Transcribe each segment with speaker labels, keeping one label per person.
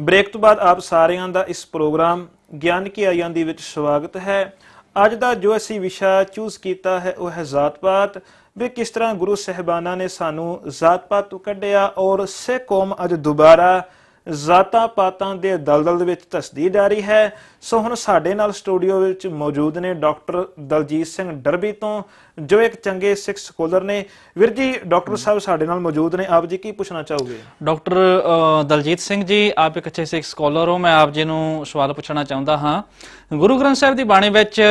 Speaker 1: Break ਤੋਂ ਬਾਅਦ ਆਪ ਸਾਰਿਆਂ ਦਾ ਇਸ ਪ੍ਰੋਗਰਾਮ ਗਿਆਨ ਕੀ ਆਇਆਂ ਦੀ ਵਿੱਚ ਸਵਾਗਤ ਹੈ। ਅੱਜ ਦਾ ਜੋ ਅਸੀਂ ਵਿਸ਼ਾ ਚੂਜ਼ ਕੀਤਾ ਹੈ, ਉਹ ਹੈ ਜ਼ਾਤ-ਪਾਤ। ਵੀ ਕਿਸ ਤਰ੍ਹਾਂ ਗੁਰੂ ਸਹਿਬਾਨਾਂ ਨੇ ਸਾਨੂੰ ਜ਼ਾਤ-ਪਾਤ ਤੋਂ ਕੱਢਿਆ ਔਰ ਸਿੱਖ ਕੌਮ ਅੱਜ ਦੁਬਾਰਾ ਜ਼ਾਤਾਂ ਪਾਤਾਂ ਦੇ ਦਲਦਲ ਦੇ ਵਿੱਚ ਧਸਦੀ ਜਾ ਰਹੀ ਹੈ। ਸੋ ਹੁਣ ਸਾਡੇ ਨਾਲ ਸਟੂਡੀਓ ਵਿੱਚ ਮੌਜੂਦ ਨੇ ਡਾਕਟਰ ਦਲਜੀਤ ਸਿੰਘ ਡਰਬੀ ਤੋਂ, ਜੋ ਇੱਕ ਚੰਗੇ ਸਿੱਖ ਸਕੋਲਰ ਨੇ। ਵੀਰ ਜੀ, ਡਾਕਟਰ ਸਾਹਿਬ ਸਾਡੇ ਨਾਲ ਮੌਜੂਦ ਨੇ। ਆਪ ਜੀ ਕੀ ਪੁੱਛਣਾ ਚਾਹੋਗੇ?
Speaker 2: ਡਾਕਟਰ ਦਲਜੀਤ ਸਿੰਘ ਜੀ, ਆਪ ਇੱਕ ਅੱਛੇ ਸਿੱਖ ਸਕਾਲਰ ਹੋ। ਮੈਂ ਆਪ ਜੀ ਨੂੰ ਸਵਾਲ ਪੁੱਛਣਾ ਚਾਹੁੰਦਾ ਹਾਂ। ਗੁਰੂ ਗ੍ਰੰਥ ਸਾਹਿਬ ਦੀ ਬਾਣੀ ਵਿੱਚ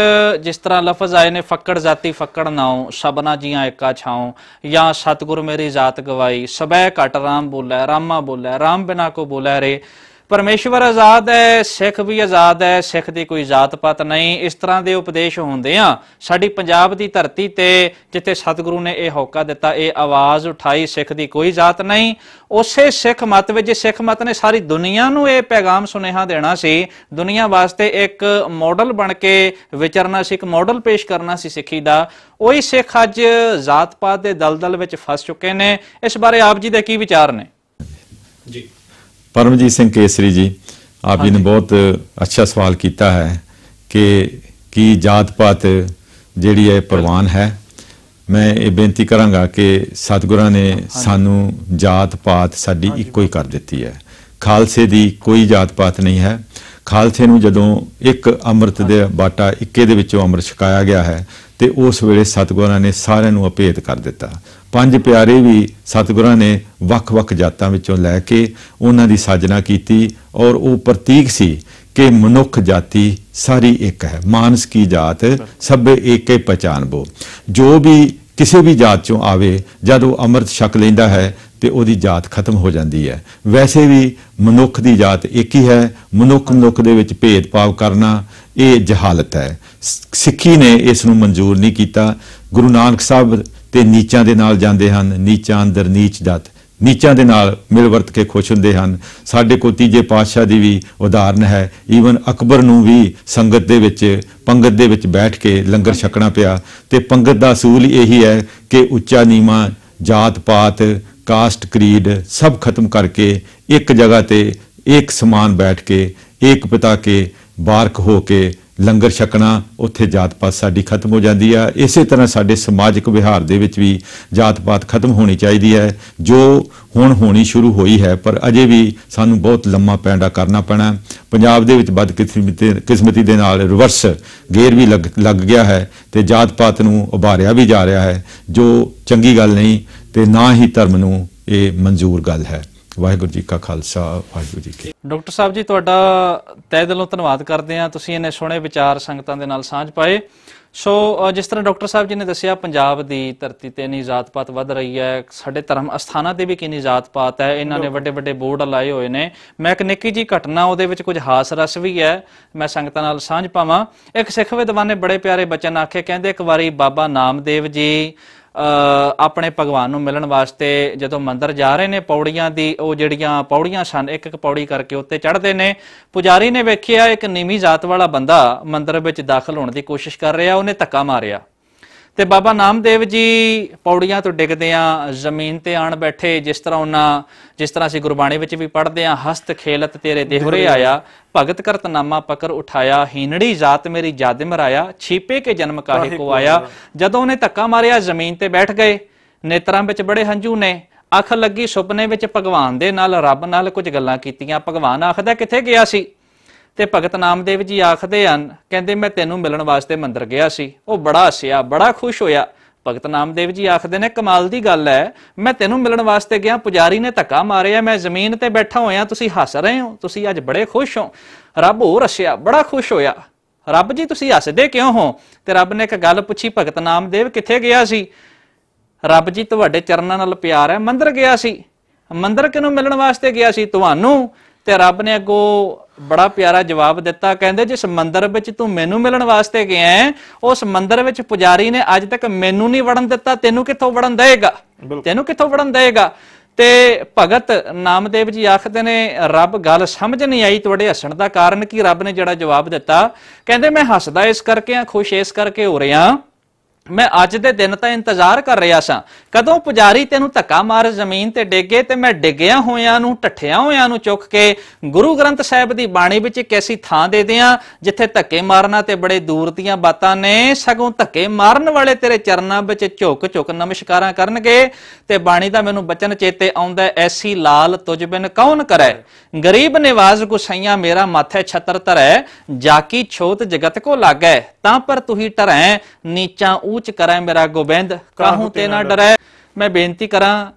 Speaker 2: ਜਿਸ ਤਰ੍ਹਾਂ ਲਫ਼ਜ਼ ਆਏ ਨੇ, ਫੱਕੜ ਜਾਤੀ ਫੱਕੜ ਨਾਉ ਸਬਨਾ ਜੀਆਂ ਏਕਾ ਛਾਉ, ਜਾਂ ਸਤਿਗੁਰ ਮੇਰੀ ਜਾਤ ਗਵਾਈ ਸਬੈ ਘਟ ਰਾਮ ਬੋਲੇ, ਰਾਮਾ ਬੋਲੇ, ਰਾਮ ਬਿਨਾ ਕੋ ਬੋਲੇ ਰੇ ਪਰਮੇਸ਼ਵਰ ਆਜ਼ਾਦ ਹੈ, ਸਿੱਖ ਵੀ ਆਜ਼ਾਦ ਹੈ, ਸਿੱਖ ਦੀ ਕੋਈ ਜਾਤ ਪਾਤ ਨਹੀਂ। ਇਸ ਤਰ੍ਹਾਂ ਦੇ ਉਪਦੇਸ਼ ਹੁੰਦੇ ਆ। ਸਾਡੀ ਪੰਜਾਬ ਦੀ ਧਰਤੀ ਤੇ ਜਿੱਥੇ ਸਤਿਗੁਰੂ ਨੇ ਇਹ ਹੌਕਾ ਦਿੱਤਾ, ਇਹ ਆਵਾਜ਼ ਉਠਾਈ, ਸਿੱਖ ਦੀ ਕੋਈ ਜਾਤ ਨਹੀਂ। ਉਸੇ ਸਿੱਖ ਮਤ ਵਿੱਚ, ਸਿੱਖ ਮਤ ਨੇ ਸਾਰੀ ਦੁਨੀਆ ਨੂੰ ਇਹ ਪੈਗਾਮ ਸੁਨੇਹਾ ਦੇਣਾ ਸੀ। ਦੁਨੀਆ ਵਾਸਤੇ ਇੱਕ ਮਾਡਲ ਬਣ ਕੇ ਵਿਚਰਨਾ ਸੀ, ਇੱਕ ਮਾਡਲ ਪੇਸ਼ ਕਰਨਾ ਸੀ ਸਿੱਖੀ ਦਾ। ਉਹੀ ਸਿੱਖ ਅੱਜ ਜਾਤ ਪਾਤ ਦੇ ਦਲਦਲ ਵਿੱਚ ਫਸ ਚੁੱਕੇ ਨੇ। ਇਸ ਬਾਰੇ ਆਪ ਜੀ ਦੇ ਕੀ ਵਿਚਾਰ ਨੇ?
Speaker 1: ਜੀ।
Speaker 3: ਪਰਮਜੀਤ ਸਿੰਘ ਕੇਸਰੀ ਜੀ ਆਪ ਜੀ ਨੇ ਬਹੁਤ ਅੱਛਾ ਸਵਾਲ ਕੀਤਾ ਹੈ ਕਿ ਕੀ ਜਾਤ ਪਾਤ ਜਿਹੜੀ ਹੈ ਪ੍ਰਵਾਨ ਹੈ? ਮੈਂ ਇਹ ਬੇਨਤੀ ਕਰਾਂਗਾ ਕਿ ਸਤਿਗੁਰਾਂ ਨੇ ਸਾਨੂੰ ਜਾਤ ਪਾਤ ਸਾਡੀ ਇੱਕੋ ਹੀ ਕਰ ਦਿੱਤੀ ਹੈ। ਖਾਲਸੇ ਦੀ ਕੋਈ ਜਾਤ ਪਾਤ ਨਹੀਂ ਹੈ। ਖਾਲਸੇ ਨੂੰ ਜਦੋਂ ਇੱਕ ਅੰਮ੍ਰਿਤ ਦੇ ਬਾਟਾ ਇੱਕੇ ਦੇ ਵਿੱਚੋਂ ਅੰਮ੍ਰਿਤ ਛਕਾਇਆ ਗਿਆ ਹੈ ਤੇ ਉਸ ਵੇਲੇ ਸਤਿਗੁਰਾਂ ਨੇ ਸਾਰਿਆਂ ਨੂੰ ਅਪੇਤ ਕਰ ਦਿੱਤਾ। ਪੰਜ ਪਿਆਰੇ ਵੀ ਸਤਿਗੁਰਾਂ ਨੇ ਵੱਖ-ਵੱਖ ਜਾਤਾਂ ਵਿੱਚੋਂ ਲੈ ਕੇ ਉਹਨਾਂ ਦੀ ਸਾਜਨਾ ਕੀਤੀ ਔਰ ਉਹ ਪ੍ਰਤੀਕ ਸੀ ਕਿ ਮਨੁੱਖ ਜਾਤੀ ਸਾਰੀ ਇੱਕ ਹੈ, ਮਾਨਸ ਕੀ ਜਾਤ, ਸਭੇ ਏਕੇ ਪਛਾਨਬੋ ਜੋ ਵੀ ਕਿਸੇ ਵੀ ਜਾਤ ਚੋਂ ਆਵੇ, ਜਦ ਉਹ ਅੰਮ੍ਰਿਤ ਛਕ ਲੈਂਦਾ ਹੈ, ਤੇ ਉਹਦੀ ਜਾਤ ਖਤਮ ਹੋ ਜਾਂਦੀ ਹੈ। ਵੈਸੇ ਵੀ ਮਨੁੱਖ ਦੀ ਜਾਤ ਇੱਕ ਹੀ ਹੈ ਮਨੁੱਖ ਮਨੁੱਖ ਦੇ ਵਿੱਚ ਭੇਦਭਾਵ ਕਰਨਾ ਇਹ ਜਹਾਲਤ ਹੈ। ਸਿੱਖੀ ਨੇ ਇਸ ਨੂੰ ਮਨਜ਼ੂਰ ਨਹੀਂ ਕੀਤਾ। ਗੁਰੂ ਨਾਨਕ ਸਾਹਿਬ ਤੇ ਨੀਚਾਂ ਦੇ ਨਾਲ ਜਾਂਦੇ ਹਨ, ਨੀਚਾਂ ਅੰਦਰ ਨੀਚ ਜਾਤ। ਨੀਚਾਂ ਦੇ ਨਾਲ ਮਿਲ ਵਰਤ ਕੇ ਖੁਸ਼ ਹੁੰਦੇ ਹਨ। ਸਾਡੇ ਕੋਲ ਤੀਜੇ ਪਾਤਸ਼ਾਹ ਦੀ ਵੀ ਉਦਾਹਰਨ ਹੈ। ਈਵਨ ਅਕਬਰ ਨੂੰ ਵੀ ਸੰਗਤ ਦੇ ਵਿੱਚ, ਪੰਗਤ ਦੇ ਵਿੱਚ ਬੈਠ ਕੇ ਲੰਗਰ ਛਕਣਾ ਪਿਆ। ਤੇ ਪੰਗਤ ਦਾ ਅਸੂਲ ਇਹੀ ਹੈ ਕਿ ਉੱਚਾ ਨੀਵਾਂ, ਜਾਤ ਪਾਤ, ਕਾਸਟ ਕਰੀਡ ਸਭ ਖਤਮ ਕਰਕੇ ਇੱਕ ਜਗ੍ਹਾ ਤੇ ਇੱਕ ਸਮਾਨ ਬੈਠ ਕੇ, ਇੱਕ ਪਿਤਾ ਕੇ, ਬਾਰਕ ਹੋ ਕੇ ਲੰਗਰ ਛਕਣਾ, ਉੱਥੇ ਜਾਤ ਪਾਤ ਸਾਡੀ ਖਤਮ ਹੋ ਜਾਂਦੀ ਆ। ਇਸੇ ਤਰ੍ਹਾਂ ਸਾਡੇ ਸਮਾਜਿਕ ਵਿਹਾਰ ਦੇ ਵਿੱਚ ਵੀ ਜਾਤ ਪਾਤ ਖਤਮ ਹੋਣੀ ਚਾਹੀਦੀ ਹੈ। ਜੋ ਹੁਣ ਹੋਣੀ ਸ਼ੁਰੂ ਹੋਈ ਹੈ, ਪਰ ਅਜੇ ਵੀ ਸਾਨੂੰ ਬਹੁਤ ਲੰਮਾ ਪੈਂਡਾ ਕਰਨਾ ਪੈਣਾ ਪੰਜਾਬ ਦੇ ਵਿੱਚ ਬਦਕਿਸਮਤੀ ਕਿਸਮਤੀ ਦੇ ਨਾਲ ਰਿਵਰਸ ਗੇਅਰ ਵੀ ਲੱਗ ਲੱਗ ਗਿਆ ਹੈ ਤੇ ਜਾਤ ਪਾਤ ਨੂੰ ਉਭਾਰਿਆ ਵੀ ਜਾ ਰਿਹਾ ਹੈ। ਜੋ ਚੰਗੀ ਗੱਲ ਨਹੀਂ ਤੇ ਨਾ ਹੀ ਧਰਮ ਨੂੰ ਇਹ ਮਨਜ਼ੂਰ ਗੱਲ ਹੈ। ਵਾਹਿਗੁਰੂ ਜੀ ਕਾ ਖਾਲਸਾ ਵਾਹਿਗੁਰੂ ਜੀ ਕੀ
Speaker 2: ਡਾਕਟਰ ਸਾਹਿਬ ਜੀ ਤੁਹਾਡਾ ਤਹਿ ਦਿਲੋਂ ਧੰਨਵਾਦ ਕਰਦੇ ਹਾਂ। ਤੁਸੀਂ ਇਹਨੇ ਸੋਹਣੇ ਵਿਚਾਰ ਸੰਗਤਾਂ ਦੇ ਨਾਲ ਸਾਂਝ ਪਾਏ। ਸੋ ਜਿਸ ਤਰ੍ਹਾਂ ਡਾਕਟਰ ਸਾਹਿਬ ਜੀ ਨੇ ਦੱਸਿਆ ਪੰਜਾਬ ਦੀ ਧਰਤੀ ਤੇ ਇੰਨੀ ਜਾਤ-ਪਾਤ ਵੱਧ ਰਹੀ ਹੈ। ਸਾਡੇ ਧਰਮ ਅਸਥਾਨਾਂ ਤੇ ਵੀ ਕਿੰਨੀ ਜਾਤ-ਪਾਤ ਹੈ। ਇਹਨਾਂ ਨੇ ਵੱਡੇ-ਵੱਡੇ ਬੋਰਡ ਲਾਏ ਹੋਏ ਨੇ। ਮੈਂ ਇੱਕ ਨਿੱਕੀ ਜੀ ਘਟਨਾ ਉਹਦੇ ਵਿੱਚ ਕੁਝ ਹਾਸ ਰਸ ਵੀ ਹੈ। ਮੈਂ ਸੰਗਤਾਂ ਨਾਲ ਸਾਂਝ ਪਾਵਾਂ। ਇੱਕ ਸਿੱਖ ਵਿਦਵਾਨ ਨੇ ਬੜੇ ਪਿਆਰੇ ਬਚਨ ਆਖੇ ਕਹਿੰਦੇ ਇੱਕ ਵਾਰੀ ਬਾਬਾ ਨਾਮਦੇਵ ਜੀ ਆਪਣੇ ਭਗਵਾਨ ਨੂੰ ਮਿਲਣ ਵਾਸਤੇ ਜਦੋਂ ਮੰਦਰ ਜਾ ਰਹੇ ਨੇ, ਪੌੜੀਆਂ ਦੀ, ਉਹ ਜਿਹੜੀਆਂ ਪੌੜੀਆਂ ਸਨ, ਇੱਕ ਇੱਕ ਪੌੜੀ ਕਰਕੇ ਉੱਤੇ ਚੜ੍ਹਦੇ ਨੇ। ਪੁਜਾਰੀ ਨੇ ਵੇਖਿਆ, ਇੱਕ ਨੀਵੀਂ ਜਾਤ ਵਾਲਾ ਬੰਦਾ ਮੰਦਰ ਵਿੱਚ ਦਾਖਲ ਹੋਣ ਦੀ ਕੋਸ਼ਿਸ਼ ਕਰ ਰਿਹਾ, ਉਹਨੇ ਧੱਕਾ ਮਾਰਿਆ। ਤੇ ਬਾਬਾ ਨਾਮਦੇਵ ਜੀ ਪੌੜੀਆਂ ਤੋਂ ਡਿੱਗਦੇ ਆ ਜ਼ਮੀਨ ਤੇ ਆਣ ਬੈਠੇ ਜਿਸ ਤਰ੍ਹਾਂ ਉਹਨਾਂ ਜਿਸ ਤਰ੍ਹਾਂ ਅਸੀਂ ਗੁਰਬਾਣੀ ਵਿੱਚ ਵੀ ਪੜ੍ਹਦੇ ਆ ਹਸਤ ਖੇਲਤ ਤੇਰੇ ਦੇਹਰੇ ਆਇਆ ਭਗਤ ਕਰਤ ਨਾਮਾ ਪਕਰ ਉਠਾਇਆ ਹੀਨੜੀ ਜਾਤ ਮੇਰੀ ਜਾਦੇ ਮਰਾਇਆ ਛੀਪੇ ਕੇ ਜਨਮ ਕਾਹੇ ਕੋ ਆਇਆ। ਜਦੋਂ ਉਹਨੇ ਧੱਕਾ ਮਾਰਿਆ ਜ਼ਮੀਨ ਤੇ ਬੈਠ ਗਏ। ਨੇਤਰਾਂ ਵਿੱਚ ਬੜੇ ਹੰਝੂ ਨੇ। ਅੱਖ ਲੱਗੀ ਸੁਪਨੇ ਵਿੱਚ ਭਗਵਾਨ ਦੇ ਨਾਲ ਰੱਬ ਨਾਲ ਕੁਝ ਗੱਲਾਂ ਕੀਤੀਆਂ। ਭਗਵਾਨ ਆਖਦਾ ਕਿੱਥੇ ਗਿਆ ਸੀ? ਤੇ ਭਗਤ ਨਾਮਦੇਵ ਜੀ ਆਖਦੇ ਹਨ, ਕਹਿੰਦੇ, ਮੈਂ ਤੈਨੂੰ ਮਿਲਣ ਵਾਸਤੇ ਮੰਦਰ ਗਿਆ ਸੀ। ਉਹ ਬੜਾ ਹੱਸਿਆ, ਬੜਾ ਖੁਸ਼ ਹੋਇਆ। ਭਗਤ ਨਾਮਦੇਵ ਜੀ ਆਖਦੇ ਨੇ, ਕਮਾਲ ਦੀ ਗੱਲ ਹੈ, ਮੈਂ ਤੈਨੂੰ ਮਿਲਣ ਵਾਸਤੇ ਗਿਆ। ਪੁਜਾਰੀ ਨੇ ਧੱਕਾ ਮਾਰਿਆ, ਮੈਂ ਜ਼ਮੀਨ ਤੇ ਬੈਠਾ ਹੋਇਆ। ਤੁਸੀਂ ਹੱਸ ਰਹੇ ਹੋ, ਤੁਸੀਂ ਅੱਜ ਬੜੇ ਖੁਸ਼ ਹੋ। ਰੱਬ ਹੋਰ ਹੱਸਿਆ, ਬੜਾ ਖੁਸ਼ ਹੋਇਆ। ਰੱਬ ਜੀ, ਤੁਸੀਂ ਹੱਸਦੇ ਕਿਉਂ ਹੋ? ਤੇ ਰੱਬ ਨੇ ਇੱਕ ਗੱਲ ਪੁੱਛੀ, ਭਗਤ ਨਾਮਦੇਵ ਕਿੱਥੇ ਗਿਆ ਸੀ? ਰੱਬ ਜੀ, ਤੁਹਾਡੇ ਚਰਨਾਂ ਨਾਲ ਪਿਆਰ ਹੈ, ਮੰਦਰ ਗਿਆ ਸੀ। ਮੰਦਰ ਕਿਨੂੰ ਮਿਲਣ ਵਾਸਤੇ ਗਿਆ ਸੀ? ਤੁਹਾਨੂੰ। ਤੇ ਰੱਬ ਨੇ ਅੱਗੋਂ ਬੜਾ ਪਿਆਰਾ ਜਵਾਬ ਦਿੱਤਾ। ਕਹਿੰਦੇ ਜਿਸ ਮੰਦਰ ਵਿੱਚ ਤੂੰ ਮੈਨੂੰ ਮਿਲਣ ਵਾਸਤੇ ਗਿਆ ਹੈ, ਉਸ ਮੰਦਰ ਵਿੱਚ ਪੁਜਾਰੀ ਨੇ ਅੱਜ ਤੱਕ ਮੈਨੂੰ ਨਹੀਂ ਵੜਨ ਦਿੱਤਾ। ਤੈਨੂੰ ਕਿੱਥੋਂ ਵੜਨ ਦੇਗਾ ਤੈਨੂੰ ਕਿੱਥੋਂ ਵੜਨ ਦੇਗਾ ਤੇ ਭਗਤ ਨਾਮਦੇਵ ਜੀ ਆਖਦੇ ਨੇ ਰੱਬ ਗੱਲ ਸਮਝ ਨਹੀਂ ਆਈ ਤੁਹਾਡੇ ਹੱਸਣ ਦਾ ਕਾਰਨ ਕੀ? ਰੱਬ ਨੇ ਜਿਹੜਾ ਜਵਾਬ ਦਿੱਤਾ ਕਹਿੰਦੇ ਮੈਂ ਹੱਸਦਾ ਇਸ ਕਰਕੇ ਆ ਖੁਸ਼ ਇਸ ਕਰਕੇ ਹੋ ਰਿਹਾ ਮੈਂ ਅੱਜ ਦੇ ਦਿਨ ਤਾਂ ਇੰਤਜ਼ਾਰ ਕਰ ਰਿਹਾ ਸਾਂ। ਕਦੋਂ ਪੁਜਾਰੀ ਤੈਨੂੰ ਧੱਕਾ ਮਾਰ ਜ਼ਮੀਨ ਤੇ ਡੇਗੇ ਤੇ ਮੈਂ ਡਿੱਗਿਆ ਹੋਇਆਂ ਨੂੰ ਟੱਠਿਆਂ ਹੋਇਆਂ ਨੂੰ ਚੁੱਕ ਕੇ ਗੁਰੂ ਗ੍ਰੰਥ ਸਾਹਿਬ ਦੀ ਬਾਣੀ ਵਿੱਚ ਇੱਕ ਐਸੀ ਥਾਂ ਦੇ ਦਿਆਂ ਜਿੱਥੇ ਧੱਕੇ ਮਾਰਨਾ ਤੇ ਬੜੇ ਦੂਰ ਦੀਆਂ ਬਾਤਾਂ ਨੇ, ਸਗੋਂ ਧੱਕੇ ਮਾਰਨ ਵਾਲੇ ਤੇਰੇ ਚਰਨਾਂ ਵਿੱਚ ਝੁਕ ਝੁਕ ਨਮਸਕਾਰਾਂ ਕਰਨਗੇ ਤੇ ਬਾਣੀ ਦਾ ਮੈਨੂੰ ਬਚਨ ਚੇਤੇ ਆਉਂਦਾ ਐਸੀ ਲਾਲ ਤੁਝ ਬਿਨ ਕੌਣ ਕਰੈ? ਗਰੀਬ ਨਿਵਾਜ਼ ਗੁਸਈਆ ਮੇਰਾ ਮਾਥੇ ਛਤਰ ਧਰੈ, ਜਾਕੀ ਛੋਤ ਜਗਤ ਕੋ ਲਾਗੈ, ਤਾਂ ਪਰ ਤੁਹੀ ਟਰੈ, ਨੀਚਾਂ ਊਚ ਕਰੈ ਮੇਰਾ ਗੋਬਿੰਦ, ਕਾਹੂ ਤੇ ਨਾ ਡਰੈ। ਮੈਂ ਬੇਨਤੀ ਕਰਾਂ,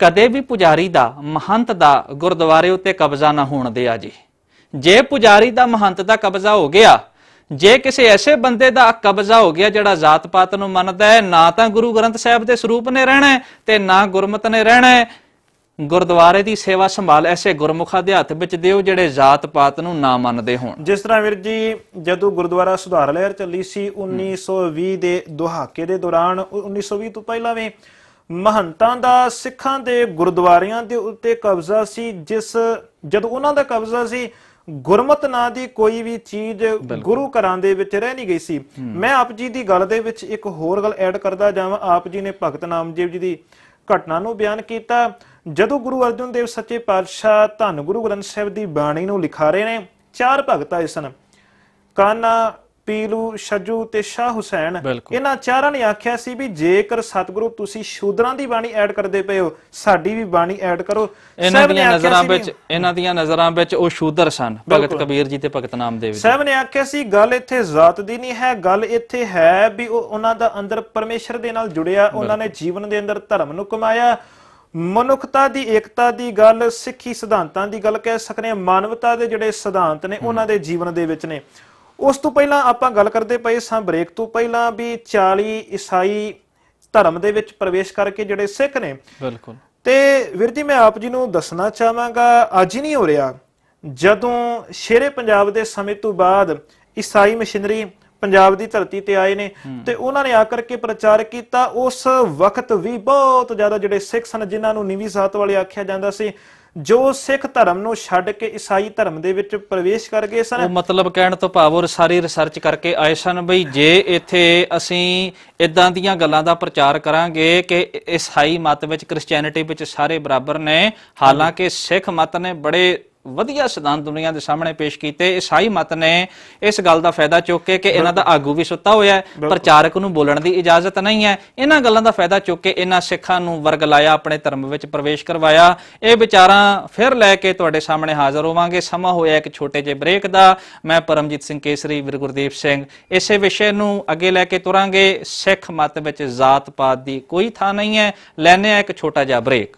Speaker 2: ਕਦੇ ਵੀ ਪੁਜਾਰੀ ਦਾ, ਮਹੰਤ ਦਾ ਗੁਰਦੁਆਰੇ ਉੱਤੇ ਕਬਜ਼ਾ ਨਾ ਹੋਣ ਦਿਆ ਜੀ। ਜੇ ਪੁਜਾਰੀ ਦਾ, ਮਹੰਤ ਦਾ ਕਬਜ਼ਾ ਹੋ ਗਿਆ, ਜੇ ਕਿਸੇ ਐਸੇ ਬੰਦੇ ਦਾ ਕਬਜ਼ਾ ਹੋ ਗਿਆ ਜਿਹੜਾ ਜਾਤ ਪਾਤ ਨੂੰ ਮੰਨਦਾ ਹੈ, ਨਾ ਤਾਂ ਗੁਰੂ ਗ੍ਰੰਥ ਸਾਹਿਬ ਦੇ ਸਰੂਪ ਨੇ ਰਹਿਣਾ ਤੇ ਨਾ ਗੁਰਮਤ ਨੇ ਰਹਿਣਾ ਗੁਰਦੁਆਰੇ ਦੀ ਸੇਵਾ ਸੰਭਾਲ ਐਸੇ ਗੁਰਮੁਖਾਂ ਹੱਥ ਵਿੱਚ ਦਿਓ ਜਿਹੜੇ ਜਾਤ ਪਾਤ ਨੂੰ ਨਾ ਮੰਨਦੇ ਹੋਣ।
Speaker 1: ਜਿਸ ਤਰ੍ਹਾਂ ਵੀਰ ਜੀ ਜਦੋਂ ਗੁਰਦੁਆਰਾ ਸੁਧਾਰ ਲਹਿਰ ਚੱਲੀ ਸੀ 1920 ਦੇ ਦਹਾਕੇ ਦੇ ਦੌਰਾਨ ਉਹ 1920 ਤੋਂ ਪਹਿਲਾਂ ਵੀ ਮਹੰਤਾਂ ਦਾ ਸਿੱਖਾਂ ਦੇ ਗੁਰਦੁਆਰਿਆਂ ਦੇ ਉੱਤੇ ਕਬਜ਼ਾ ਸੀ ਜਿਸ ਜਦੋਂ ਉਹਨਾਂ ਦਾ ਕਬਜ਼ਾ ਸੀ ਗੁਰਮਤ ਨਾਂ ਦੀ ਕੋਈ ਵੀ ਚੀਜ਼ ਗੁਰੂ ਘਰਾਂ ਦੇ ਵਿੱਚ ਰਹਿ ਨਹੀਂ ਗਈ ਸੀ। ਮੈਂ ਆਪ ਜੀ ਦੀ ਗੱਲ ਦੇ ਵਿੱਚ ਇੱਕ ਹੋਰ ਗੱਲ ਐਡ ਕਰਦਾ ਜਾਵਾਂ। ਆਪ ਜੀ ਨੇ ਭਗਤ ਨਾਮਦੇਵ ਜੀ ਦੀ ਘਟਨਾ ਨੂੰ ਬਿਆਨ ਕੀਤਾ। ਜਦੋਂ ਗੁਰੂ ਅਰਜਨ ਦੇਵ ਸੱਚੇ ਪਾਤਸ਼ਾਹ ਧੰਨ ਗੁਰੂ ਗ੍ਰੰਥ ਸਾਹਿਬ ਦੀ ਬਾਣੀ ਨੂੰ ਲਿਖਾ ਰਹੇ ਨੇ, ਚਾਰ ਭਗਤ ਆਏ ਸਨ। ਕਾਨਾ ਪੀਲੂ ਛੱਜੂ ਤੇ ਸ਼ਾਹ ਹੁਸੈਨ। ਇਹਨਾਂ ਚਾਰਾਂ ਨੇ ਆਖਿਆ ਸੀ ਵੀ ਜੇਕਰ ਸਤਿਗੁਰੂ ਤੁਸੀਂ ਸ਼ੂਦਰਾਂ ਦੀ ਬਾਣੀ ਐਡ ਕਰਦੇ ਪਏ ਹੋ ਸਾਡੀ ਵੀ ਬਾਣੀ ਐਡ ਕਰੋ।
Speaker 2: ਇਹਨਾਂ ਦੀਆਂ ਨਜ਼ਰਾਂ ਵਿੱਚ ਇਹਨਾਂ ਦੀਆਂ ਨਜ਼ਰਾਂ ਵਿੱਚ ਉਹ ਸ਼ੂਦਰ ਸਨ ਭਗਤ ਕਬੀਰ ਜੀ ਤੇ ਭਗਤ ਨਾਮਦੇਵ ਜੀ।
Speaker 1: ਸਾਹਿਬ ਨੇ ਆਖਿਆ ਸੀ ਗੱਲ ਇੱਥੇ ਜ਼ਾਤ ਦੀ ਨਹੀਂ ਹੈ ਗੱਲ ਇੱਥੇ ਹੈ ਵੀ ਉਹ ਉਹਨਾਂ ਦਾ ਅੰਦਰ ਪਰਮੇਸ਼ਰ ਦੇ ਨਾਲ ਜੁੜਿਆ ਉਹਨਾਂ ਨੇ ਜੀਵਨ ਦੇ ਅੰਦਰ ਧਰਮ ਨੂੰ ਕਮਾਇਆ। ਮਨੁੱਖਤਾ ਦੀ ਏਕਤਾ ਦੀ ਗੱਲ ਸਿੱਖੀ ਸਿਧਾਂਤਾਂ ਦੀ ਗੱਲ ਕਹਿ ਸਕਦੇ ਹਾਂ ਮਾਨਵਤਾ ਦੇ ਜਿਹੜੇ ਸਿਧਾਂਤ ਨੇ ਉਹਨਾਂ ਦੇ ਜੀਵਨ ਦੇ ਵਿੱਚ ਨੇ। ਉਸ ਤੋਂ ਪਹਿਲਾਂ ਆਪਾਂ ਗੱਲ ਕਰਦੇ ਪਏ ਸਾਂ ਬ੍ਰੇਕ ਤੋਂ ਪਹਿਲਾਂ ਵੀ 40 ਈਸਾਈ ਧਰਮ ਦੇ ਵਿੱਚ ਪ੍ਰਵੇਸ਼ ਕਰਕੇ ਜਿਹੜੇ ਸਿੱਖ ਨੇ।
Speaker 2: ਬਿਲਕੁਲ।
Speaker 1: ਤੇ ਵੀਰ ਜੀ ਮੈਂ ਆਪ ਜੀ ਨੂੰ ਦੱਸਣਾ ਚਾਹਾਂਗਾ ਅੱਜ ਹੀ ਨਹੀਂ ਹੋ ਰਿਹਾ। ਜਦੋਂ ਸ਼ੇਰੇ ਪੰਜਾਬ ਦੇ ਸਮੇਂ ਤੋਂ ਬਾਅਦ ਈਸਾਈ ਮਸ਼ੀਨਰੀ ਪੰਜਾਬ ਦੀ ਧਰਤੀ ਤੇ ਆਏ ਨੇ ਤੇ ਉਹਨਾਂ ਨੇ ਆ ਕਰਕੇ ਪ੍ਰਚਾਰ ਕੀਤਾ ਉਸ ਵਕਤ ਵੀ ਬਹੁਤ ਜ਼ਿਆਦਾ ਜਿਹੜੇ ਸਿੱਖ ਸਨ ਜਿਨ੍ਹਾਂ ਨੂੰ ਨੀਵੀਂ ਜ਼ਾਤ ਵਾਲੇ ਆਖਿਆ ਜਾਂਦਾ ਸੀ ਜੋ ਸਿੱਖ ਧਰਮ ਨੂੰ ਛੱਡ ਕੇ ਈਸਾਈ ਧਰਮ ਦੇ ਵਿੱਚ ਪ੍ਰਵੇਸ਼ ਕਰ ਗਏ ਸਨ।
Speaker 2: ਉਹ ਮਤਲਬ ਕਹਿਣ ਤੋਂ ਭਾਵ ਉਹ ਸਾਰੀ ਰਿਸਰਚ ਕਰਕੇ ਆਏ ਸਨ ਬਈ ਜੇ ਇੱਥੇ ਅਸੀਂ ਇਦਾਂ ਦੀਆਂ ਗੱਲਾਂ ਦਾ ਪ੍ਰਚਾਰ ਕਰਾਂਗੇ ਕਿ ਈਸਾਈ ਮਤ ਵਿੱਚ ਕ੍ਰਿਸਚੀਅਨਿਟੀ ਵਿੱਚ ਸਾਰੇ ਬਰਾਬਰ ਨੇ, ਹਾਲਾਂਕਿ ਸਿੱਖ ਮਤ ਨੇ ਬੜੇ ਵਧੀਆ ਸਿਧਾਂਤ ਦੁਨੀਆ ਦੇ ਸਾਹਮਣੇ ਪੇਸ਼ ਕੀਤੇ। ਈਸਾਈ ਮਤ ਨੇ ਇਸ ਗੱਲ ਦਾ ਫਾਇਦਾ ਚੁੱਕ ਕੇ ਕਿ ਇਹਨਾਂ ਦਾ ਆਗੂ ਵੀ ਸੁੱਤਾ ਹੋਇਆ ਹੈ। ਪ੍ਰਚਾਰਕ ਨੂੰ ਬੋਲਣ ਦੀ ਇਜਾਜ਼ਤ ਨਹੀਂ ਹੈ। ਇਹਨਾਂ ਗੱਲਾਂ ਦਾ ਫਾਇਦਾ ਚੁੱਕ ਕੇ ਇਹਨਾਂ ਸਿੱਖਾਂ ਨੂੰ ਵਰਗ ਲਾਇਆ ਆਪਣੇ ਧਰਮ ਵਿੱਚ ਪ੍ਰਵੇਸ਼ ਕਰਵਾਇਆ। ਇਹ ਵਿਚਾਰਾਂ ਫਿਰ ਲੈ ਕੇ ਤੁਹਾਡੇ ਸਾਹਮਣੇ ਹਾਜ਼ਰ ਹੋਵਾਂਗੇ। ਸਮਾਂ ਹੋਇਆ ਇੱਕ ਛੋਟੇ ਜਿਹੇ ਬ੍ਰੇਕ ਦਾ। ਮੈਂ ਪਰਮਜੀਤ ਸਿੰਘ ਕੇਸਰੀ ਵੀਰ ਗੁਰਦੀਪ ਸਿੰਘ ਇਸੇ ਵਿਸ਼ੇ ਨੂੰ ਅੱਗੇ ਲੈ ਕੇ ਤੁਰਾਂਗੇ। ਸਿੱਖ ਮਤ ਵਿੱਚ ਜ਼ਾਤ ਪਾਤ ਦੀ ਕੋਈ ਥਾਂ ਨਹੀਂ ਹੈ। ਲੈਨੇ ਆ ਇੱਕ ਛੋਟਾ ਜਿਹਾ ਬ੍ਰੇਕ।